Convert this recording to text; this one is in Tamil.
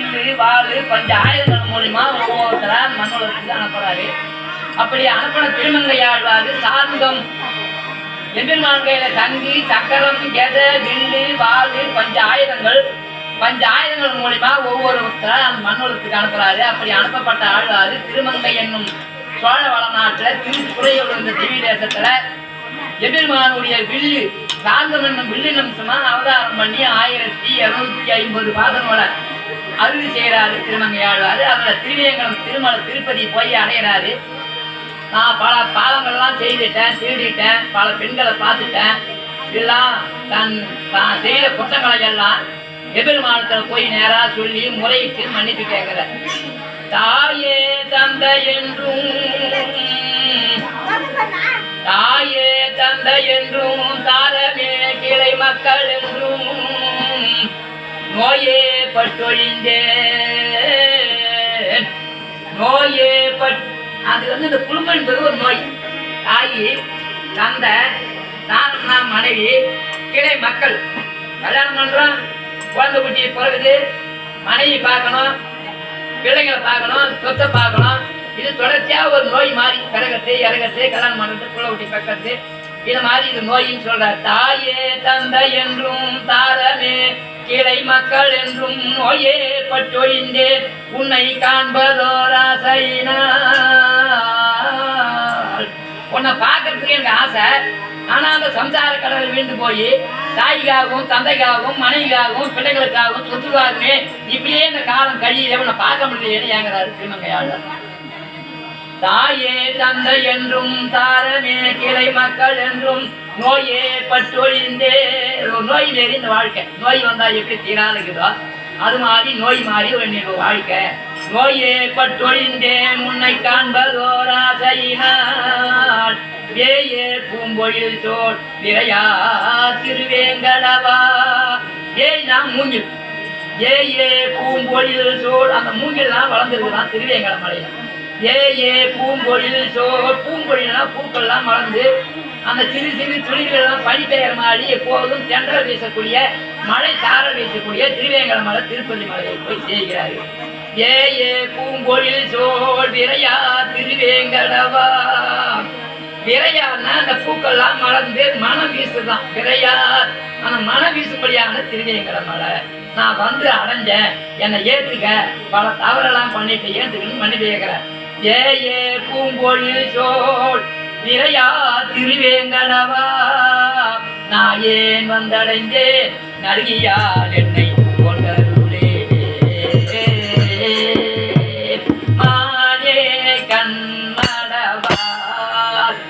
வில்லு வாளு பஞ்ச ஆயுதங்கள் மூலியமா ஒவ்வொருத்தரா மண்ணுலகத்துக்கு அனுப்புறாரு. அப்படி அனுப்பின திருமங்கையாழ்வாரு சாந்தம். எம்பெருமான் கையில தங்கி சக்கரம் கெத வில்லு வாளு பஞ்ச ஆயுதங்கள். பஞ்ச ஆயுதங்கள் மூலியமா ஒவ்வொருத்தரா அந்த மண்ணுலகத்துக்கு அனுப்புறாரு. அப்படி அனுப்பப்பட்ட ஆழ்வாரு திருமங்கை என்னும் சோழ வளநாட்டுல திருப்புறையோடு இருந்த திவ்ய தேசத்துல எபெருமானுடைய வில்லு சாந்தம் என்னும் வில்லு நிமிஷமா அவதாரம் பண்ணி ஆயிரத்தி இருநூத்தி ஐம்பது பாதங்களோட அருள் செய்கிறாரு திருமங்கையாழ்வாரு அதுல திருவேங்கடம் திருமல திருப்பதி போய் அடையிறாரு. நான் பல பாவங்கள்லாம் செய்துட்டேன் திருடிட்டேன் பல பெண்களை பார்த்துட்டேன். இதெல்லாம் தன் தான் செய்த குற்றங்களை எல்லாம் எபெருமானத்தில் போய் நேரா சொல்லி முறையிட்டு மன்னிப்பு கேட்கிற தாயே தந்தை என்றும் தாயே தந்தை என்றும் தாரமே கிளை மக்கள் நோயே பட்டொழிந்தேன் நோயே பட் அது வந்து இந்த குடும்பம் என்பது ஒரு நோய். தாயி தந்தை தாரம்னா மனைவி கிளை மக்கள் கல்யாணம் பண்றோம் குழந்தை குட்டி பிறகுது மனைவி பார்க்கணும் பிள்ளைங்களை பார்க்கணும் சொத்தை பார்க்கணும். இது தொடர்ச்சியா ஒரு நோய் மாதிரி பிறகத்து இறகத்து கல்யாணம் பண்ணுறது குழந்தை குட்டி பக்கத்து. இது மாதிரி இது நோயின்னு சொல்றார். தாயே தந்தை என்றும் தாரமே. கிளை மக்கள் என்றும் நோயே பற்றொழிந்தே உன்னை காண்பதோர் ஆசையினால் உன்னை பார்க்கறதுக்கு எனக்கு ஆசை. ஆனா அந்த சம்சார கடலில் விழுந்து போய் தாய்க்காகவும் தந்தைக்காகவும் மனைவிக்காகவும் பிள்ளைகளுக்காகவும் சொத்துக்காகவே இப்படியே இந்த காலம் கழியில உன்னை பார்க்க முடியலையேன்னு ஏங்கிறாரு திருமங்கையாளர் தாயே தந்தை என்றும் தாரமே கிளை மக்கள் என்றும் நோயே பட்டொழிந்தே நோய் மாரி இந்த வாழ்க்கை. நோய் வந்தா எப்படி தீராதுக்குதோ அது மாதிரி நோய் மாறி ஒரு வாழ்க்கை. நோயே பட்டொழிந்தேன் முன்னை காண்பதோராசையினால் வேயே பூம்பொழில் சோழ் விரையா திருவேங்கடவா ஏய் நான் மூங்கில். ஏ ஏ பூம்பொழில் சோழ் அந்த மூங்கில்லாம் வளர்ந்துருக்குதான் திருவேங்கட மலையில. ஏ ஏ பூங்கொழில் சோ பூங்கொழில்னா பூக்கள்லாம் மலர்ந்து அந்த சிறு சிறு துளிகளெல்லாம் பனி பெயர் மாதிரி எப்போதும் தென்றல் வீசக்கூடிய மழை சாரல் வீசக்கூடிய திருவேங்கல மலை திருப்பதி மலையை போய் செய்கிறாரு ஏ ஏ பூம்பொழில் சோழ் விரையா திருவேங்கடவா விரையான்னா அந்த பூக்கள்லாம் மலர்ந்து மனம் வீசுதான். விரையா அந்த மனம் வீசும்படியான திருவேங்கட மலை. நான் வந்து அடைஞ்சேன். என்னை ஏற்றுக்க பல தவறெல்லாம் பண்ணிட்டு ஏற்றுக்கணும்னு மன்னிப்பு கேட்குறேன். ஏ ஏ பூங்கொழில் சோழ் விரையா திருவேங்கனவா? நான் ஏன் வந்தடைந்தேன்? நல்கியால் என்னை